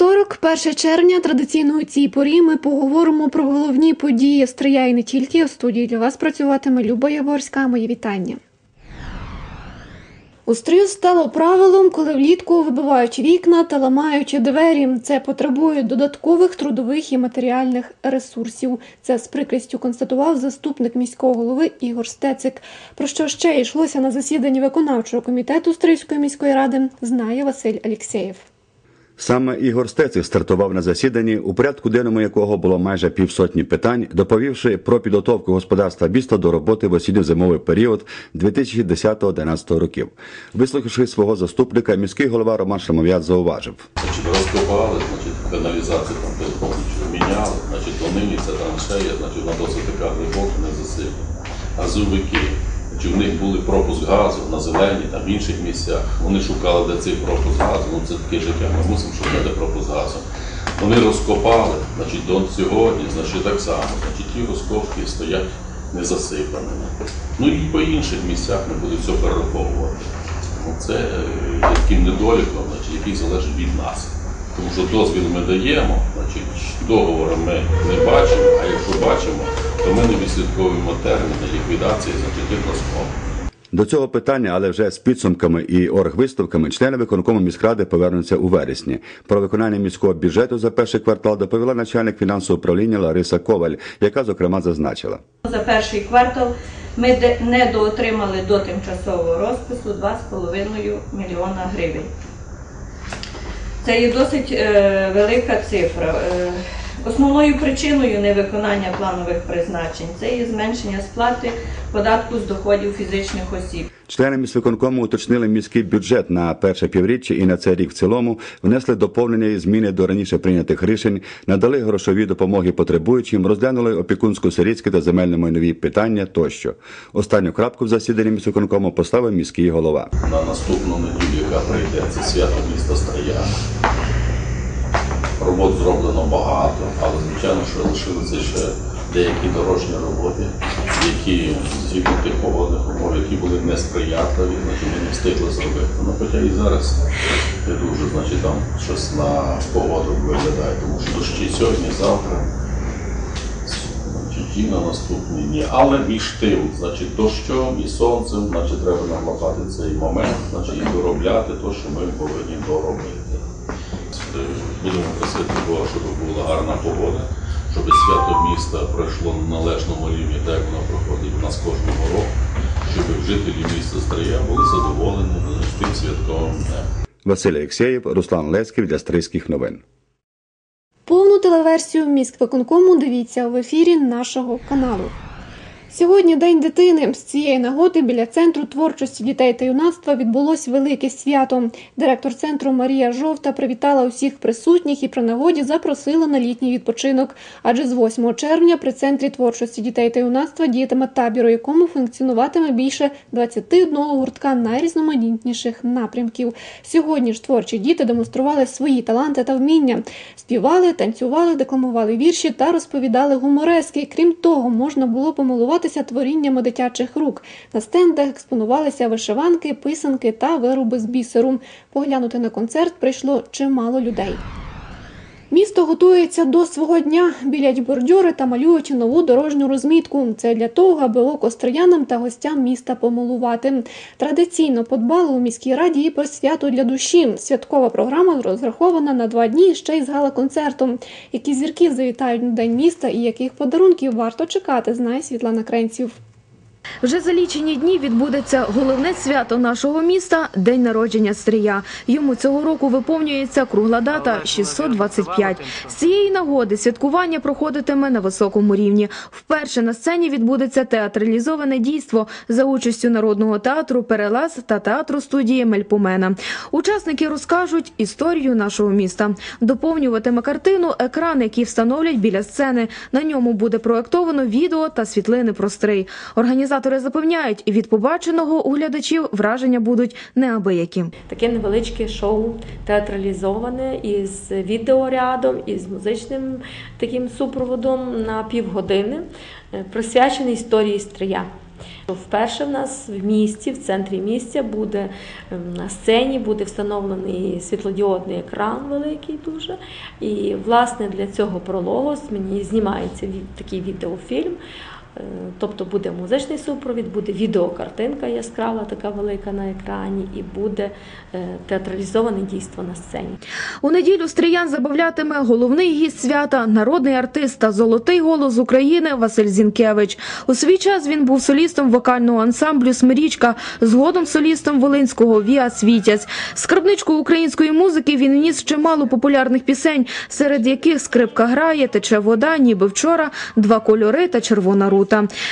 Вівторок, 1 червня, традиційно у цій порі ми поговоримо про головні події Стрия і не тільки. У студії для вас працюватиме Люба Яворська. Мої вітання. У стрию стало правилом, коли влітку вибивають вікна та ламають двері. Це потребує додаткових трудових і матеріальних ресурсів. Це з прикрістю констатував заступник міського голови Ігор Стецик. Про що ще йшлося на засіданні виконавчого комітету Стрийської міської ради, знає Василь Алєксєєв. Саме Ігор Стецик стартував на засіданні, у порядку денному якого було майже півсотні питань, доповівши про підготовку господарства міста до роботи в осінньо-зимовий період 2010-2011 років. Вислухавши свого заступника, міський голова Роман Шамов'ят зауважив. Значить, розкопали, значить, каналізацію там повністю міняли, значить, тонилися траншеї, значить, вона досить така глибока, не засипана. Газовики, значить, в них були пропуск газу на зелені, там в інших місцях. Вони шукали, де цей пропуск газу, ну це таке життя, ми мусимо шукати пропуск газу. Вони розкопали, значить, до сьогодні, значить, так само, значить, ті розкопки стоять не засипаними. Ну і по інших місцях не будуть все перераховувати. Ну, це е, таким недоліком, значить, який залежить від нас. Тому що дозвіл ми даємо, значить, договору ми не бачимо, а якщо бачимо, то ми не відслідковуємо терміни ліквідації значить, тих. До цього питання, але вже з підсумками і оргвиставками, члени виконкому міськради повернуться у вересні. Про виконання міського бюджету за перший квартал доповіла начальник фінансового управління Лариса Коваль, яка зокрема зазначила. За перший квартал ми де- недоотримали до тимчасового розпису 2,5 мільйона гривень. Це є досить е, велика цифра. Основною причиною невиконання планових призначень це є зменшення сплати податку з доходів фізичних осіб. Члени міськвиконкому уточнили міський бюджет на перше півріччя і на цей рік в цілому, внесли доповнення і зміни до раніше прийнятих рішень, надали грошові допомоги потребуючим, розглянули опікунсько-сирітські та земельно-майнові питання тощо. Останню крапку в засіданні міськвиконкому поставив міський голова. На наступну неділю, яка прийде, це свято міста Стрия. Робот зроблено багато, але звичайно, що лишилися ще деякі дорожні роботи, які згідно тих погодних умов, які були несприятливі, значить не встигли зробити. Ну, хоча і зараз не дуже, значить, там щось на погоду виглядає, тому що дощі сьогодні, завтра. Значить, і на наступні дні. Але між тим, значить, дощом і сонцем, значить, треба намотати цей момент, значить, і доробляти те, що ми повинні доробити. Е, Будемо просити Бога, щоб була гарна погода, щоб свято міста пройшло на належному рівні, так як воно проходить у нас кожного року, щоб жителі міста Стрия були задоволені тим святковим днем. Василь Алєксєєв, Руслан Леськів для Стрийських новин. Повну телеверсію міськвиконкому дивіться в ефірі нашого каналу. Сьогодні День дитини. З цієї нагоди біля центру творчості дітей та юнацтва відбулось велике свято. Директор центру Марія Жовта привітала усіх присутніх і при нагоді запросила на літній відпочинок. Адже з 8 червня при центрі творчості дітей та юнацтва діятиме табір, у якому функціонуватиме більше 21 гуртка найрізноманітніших напрямків. Сьогодні ж творчі діти демонстрували свої таланти та вміння, співали, танцювали, декламували вірші та розповідали гуморески. Крім того, можна було помилуватися творіннями дитячих рук. На стендах експонувалися вишиванки, писанки та вироби з бісеру. Поглянути на концерт прийшло чимало людей. Місто готується до свого дня, білять бордюри та малюють нову дорожню розмітку. Це для того, аби око строянам та гостям міста помилувати. Традиційно подбали у міській раді і про свято для душі. Святкова програма розрахована на два дні ще й з гала-концертом. Які зірки завітають на день міста і яких подарунків варто чекати, знає Світлана Кренців. Вже за лічені дні відбудеться головне свято нашого міста день народження Стрия. Йому цього року виповнюється кругла дата 625. З цієї нагоди святкування проходитиме на високому рівні. Вперше на сцені відбудеться театралізоване дійство за участю народного театру Перелаз та театру студії Мельпомена. Учасники розкажуть історію нашого міста. Доповнюватиме картину екран, який встановлять біля сцени. На ньому буде проектовано відео та світлини про стрий. Організатори запевняють, від побаченого у глядачів враження будуть неабиякі. таке невеличке шоу театралізоване із відеорядом, із музичним таким супроводом на півгодини, е, присвячений історії стрия. Вперше в нас в місті, в центрі місця, буде ем, на сцені буде встановлений світлодіодний екран великий дуже. І власне для цього прологу мені знімається такий відеофільм. Е, Тобто буде музичний супровід, буде відеокартинка яскрава, така велика на екрані, і буде е, театралізоване дійство на сцені. У неділю стріян забавлятиме головний гість свята, народний артист та золотий голос України Василь Зінкевич. У свій час він був солістом вокального ансамблю Смирічка, згодом солістом Волинського Віа Світязь. Скарбничку української музики він вніс чимало популярних пісень, серед яких скрипка грає, тече вода, ніби вчора, два кольори та червона рута.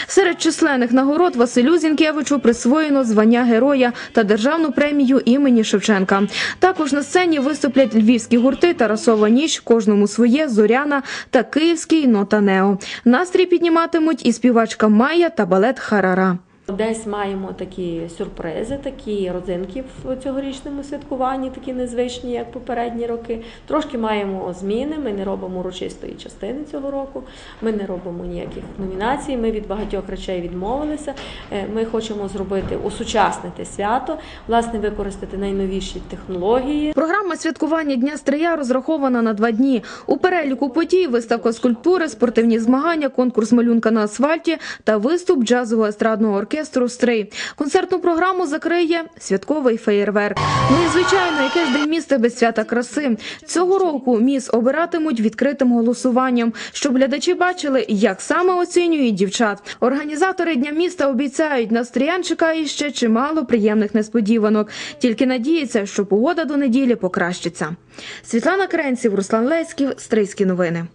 Серед численних нагород Василю Зінкевичу присвоєно звання героя та державну премію імені Шевченка. Також на сцені виступлять львівські гурти Тарасова ніч, кожному своє Зоряна та Київський Нота Нео. Настрій підніматимуть і співачка Майя та балет Харара. Десь маємо такі сюрпризи, такі родзинки в цьогорічному святкуванні, такі незвичні, як попередні роки. Трошки маємо зміни. Ми не робимо урочистої частини цього року. Ми не робимо ніяких номінацій. Ми від багатьох речей відмовилися. Е, Ми хочемо зробити усучаснити свято, власне, використати найновіші технології. Програма святкування Дня Стрия розрахована на два дні. У переліку подій виставка скульптури, спортивні змагання, конкурс малюнка на асфальті та виступ джазового естрадного оркестру Стрий. Концертну програму закриє святковий феєрверк. Ну і звичайно, яке ж день міста без свята краси. Цього року міс обиратимуть відкритим голосуванням, щоб глядачі бачили, як саме оцінюють дівчат. Організатори дня міста обіцяють, на стріян чекає ще чимало приємних несподіванок. Тільки надіються, що погода до неділі покращиться. Світлана Кренців, Руслан Леськів, Стрийські новини.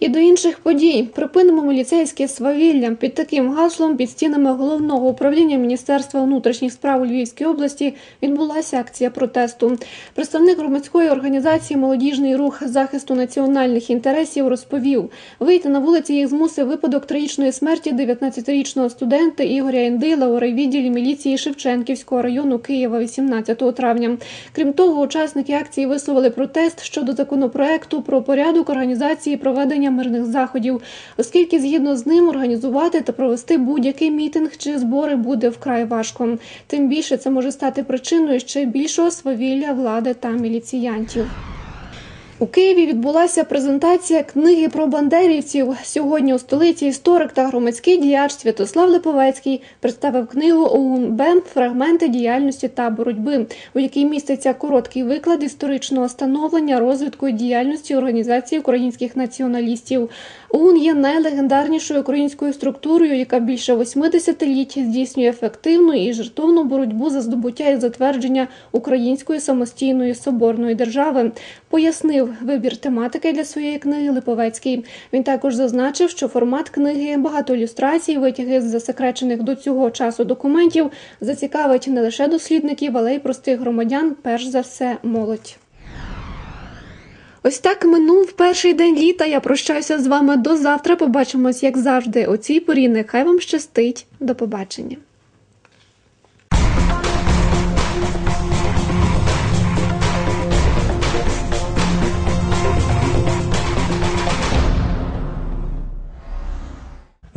І до інших подій припинимо міліцейське свавілля під таким гаслом під стінами головного управління Міністерства внутрішніх справ у Львівській області відбулася акція протесту. Представник громадської організації Молодіжний рух захисту національних інтересів розповів, вийти на вулиці їх змусив випадок трагічної смерті 19-річного студента Ігоря Індила у райвідділі міліції Шевченківського району Києва 18 травня. Крім того, учасники акції висловили протест щодо законопроекту про порядок організації проведення мирних заходів, оскільки згідно з ним організувати та провести будь-який мітинг чи збори буде вкрай важко. Тим більше це може стати причиною ще більшого свавілля влади та міліціянтів. У Києві відбулася презентація книги про бандерівців. Сьогодні у столиці історик та громадський діяч Святослав Липовецький представив книгу ОУН Фрагменти діяльності та боротьби, у якій міститься короткий виклад історичного становлення, розвитку і діяльності організації українських націоналістів. ОУН є найлегендарнішою українською структурою, яка більше 80 літ здійснює ефективну і жертовну боротьбу за здобуття і затвердження української самостійної соборної держави. Пояснив вибір тематики для своєї книги Липовецький. Він також зазначив, що формат книги, багато ілюстрацій, витяги з засекречених до цього часу документів зацікавить не лише дослідників, але й простих громадян, перш за все, молодь. Ось так минув перший день літа. Я прощаюся з вами до завтра. Побачимось, як завжди, у цій порі. Нехай вам щастить. До побачення.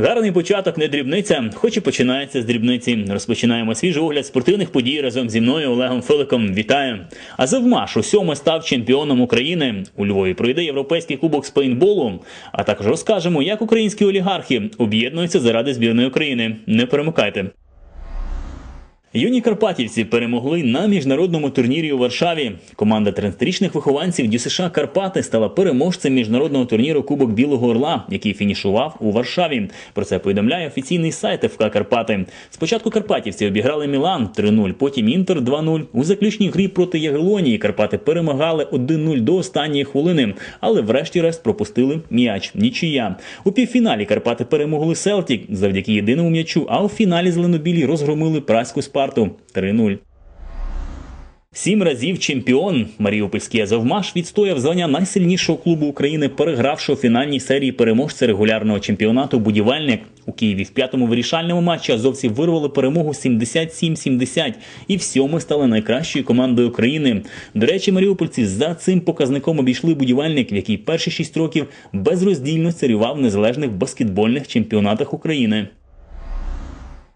Гарний початок не дрібниця, хоч і починається з дрібниці. Розпочинаємо свіжий огляд спортивних подій разом зі мною Олегом Филиком. Вітаю! А у сьоме став чемпіоном України. У Львові пройде європейський кубок з пейнтболу. А також розкажемо, як українські олігархи об'єднуються заради збірної України. Не перемикайте. Юні Карпатівці перемогли на міжнародному турнірі у Варшаві. Команда 13-річних вихованців ДЮСШ Карпати стала переможцем міжнародного турніру Кубок Білого Орла, який фінішував у Варшаві. Про це повідомляє офіційний сайт ФК Карпати. Спочатку Карпатівці обіграли Мілан 3-0, потім Інтер 2-0. У заключній грі проти Ягелонії Карпати перемагали 1-0 до останньої хвилини, але врешті-решт пропустили м'яч. Нічия. У півфіналі Карпати перемогли Селтік завдяки єдиному м'ячу, а у фіналі зеленобілі розгромили праську Спарту 3-0. Сім разів чемпіон Маріупольський Азовмаш відстояв звання найсильнішого клубу України, перегравши у фінальній серії переможця регулярного чемпіонату Будівельник у Києві. В п'ятому вирішальному матчі азовці вирвали перемогу 77-70 і в сьомому стали найкращою командою України. До речі, маріупольці за цим показником обійшли будівельник, в який перші шість років безроздільно царював в незалежних баскетбольних чемпіонатах України.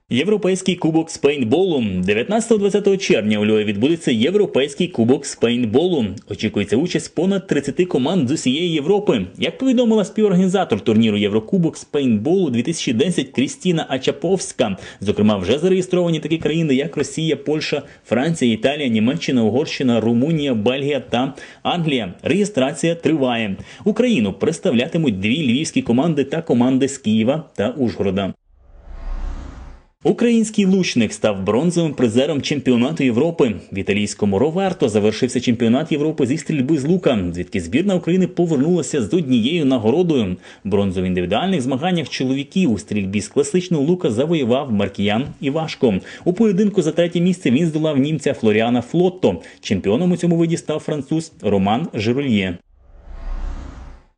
Європейський кубок з пейнтболу. 19-20 червня у Львові відбудеться Європейський кубок з пейнтболу. Очікується участь понад 30 команд з усієї Європи. Як повідомила співорганізатор турніру Єврокубок з пейнтболу 2010 Крістіна Ачаповська. Зокрема, вже зареєстровані такі країни, як Росія, Польща, Франція, Італія, Німеччина, Угорщина, Румунія, Бельгія та Англія. Реєстрація триває. Україну представлятимуть дві львівські команди та команди з Києва та Ужгорода. Український лучник став бронзовим призером чемпіонату Європи. В італійському Роверто завершився чемпіонат Європи зі стрільби з лука, звідки збірна України повернулася з однією нагородою. Бронзу в індивідуальних змаганнях чоловіків у стрільбі з класичного лука завоював Маркіян Івашко. У поєдинку за третє місце він здолав німця Флоріана Флотто. Чемпіоном у цьому виді став француз Роман Жирольє.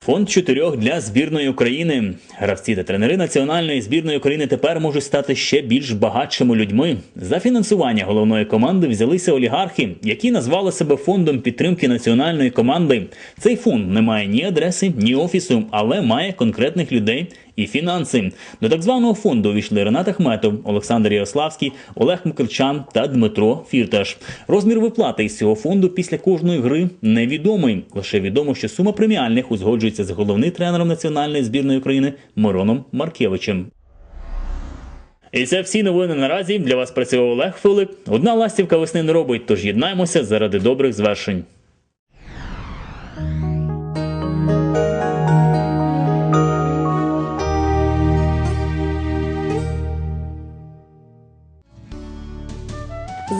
Фонд чотирьох для збірної України. Гравці та тренери національної збірної України тепер можуть стати ще більш багатшими людьми. За фінансування головної команди взялися олігархи, які назвали себе фондом підтримки національної команди. Цей фонд не має ні адреси, ні офісу, але має конкретних людей і фінанси. До так званого фонду увійшли Ренат Ахметов, Олександр Ярославський, Олег Микрчан та Дмитро Фірташ. Розмір виплати із цього фонду після кожної гри невідомий. Лише відомо, що сума преміальних узгоджується з головним тренером національної збірної України Мироном Маркевичем. І це всі новини наразі. Для вас працював Олег Филип. Одна ластівка весни не робить, тож єднаймося заради добрих звершень.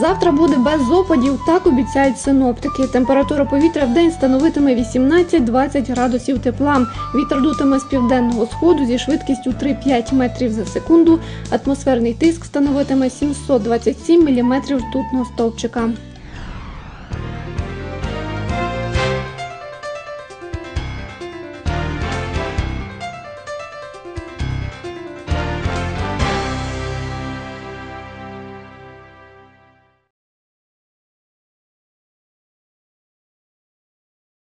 Завтра буде без опадів, так обіцяють синоптики. Температура повітря в день становитиме 18-20 градусів тепла. Вітер дутиме з південного сходу зі швидкістю 3-5 метрів за секунду. Атмосферний тиск становитиме 727 міліметрів ртутного стовпчика.